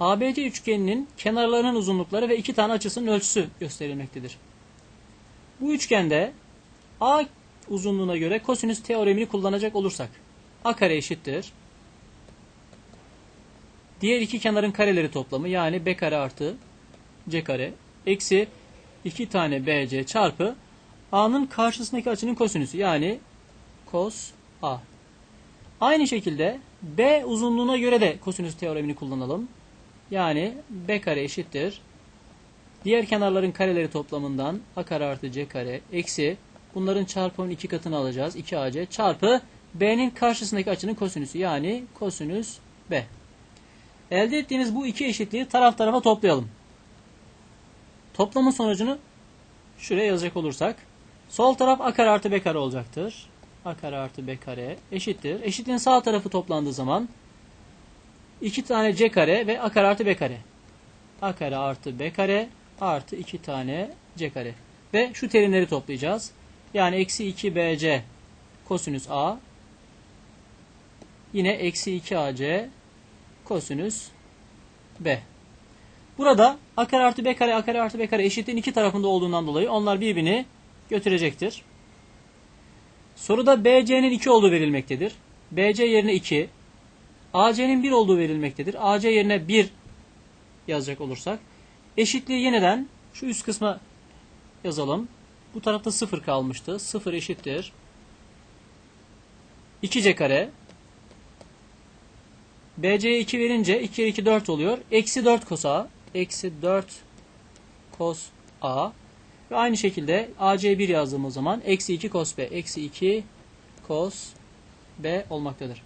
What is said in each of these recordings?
ABC üçgeninin kenarlarının uzunlukları ve iki tane açısının ölçüsü gösterilmektedir. Bu üçgende A uzunluğuna göre kosinüs teoremini kullanacak olursak A kare eşittir. Diğer iki kenarın kareleri toplamı yani B kare artı C kare eksi iki tane BC çarpı A'nın karşısındaki açının kosinüsü yani cos A. Aynı şekilde B uzunluğuna göre de kosinüs teoremini kullanalım. Yani B kare eşittir. Diğer kenarların kareleri toplamından A kare artı C kare eksi bunların çarpımının iki katını alacağız. 2AC çarpı B'nin karşısındaki açının kosinüsü yani kosinüs B. Elde ettiğimiz bu iki eşitliği taraf tarafa toplayalım. Toplamın sonucunu şuraya yazacak olursak sol taraf A kare artı B kare olacaktır. A kare artı B kare eşittir. Eşitliğin sağ tarafı toplandığı zaman 2 tane C kare ve A kare artı B kare. A kare artı B kare artı 2 tane C kare. Ve şu terimleri toplayacağız. Yani eksi 2 BC kosinüs A yine eksi 2 AC kosinüs B. Burada A kare artı B kare A kare artı B kare eşitliğin iki tarafında olduğundan dolayı onlar birbirini götürecektir. Soruda BC'nin 2 olduğu verilmektedir. BC yerine 2, AC'nin 1 olduğu verilmektedir. AC yerine 1 yazacak olursak eşitliği yeniden şu üst kısma yazalım. Bu tarafta 0 kalmıştı. 0 eşittir. 2C kare. BC'ye 2 verince 2 kere 2 4 oluyor. Eksi 4 cos A. Eksi 4 cos A. Ve aynı şekilde AC1 yazdığımız zaman eksi 2 cos B. Eksi 2 cos B olmaktadır.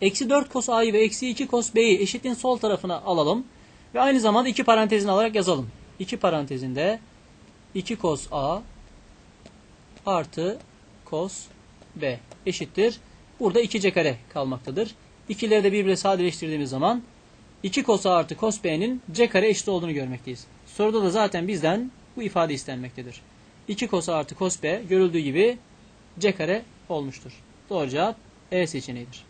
Eksi 4 cos A'yı ve eksi 2 cos B'yi eşitliğin sol tarafına alalım. Ve aynı zamanda iki parantezini alarak yazalım. İki parantezinde 2 cos A artı cos B eşittir. Burada 2C kare kalmaktadır. İkileri de birbirine sadeleştirdiğimiz zaman 2 cos A artı cos B'nin C kare eşit olduğunu görmekteyiz. Soruda da zaten bizden bu ifade istenmektedir. 2 cos A artı cos B görüldüğü gibi C kare olmuştur. Doğru cevap E seçeneğidir.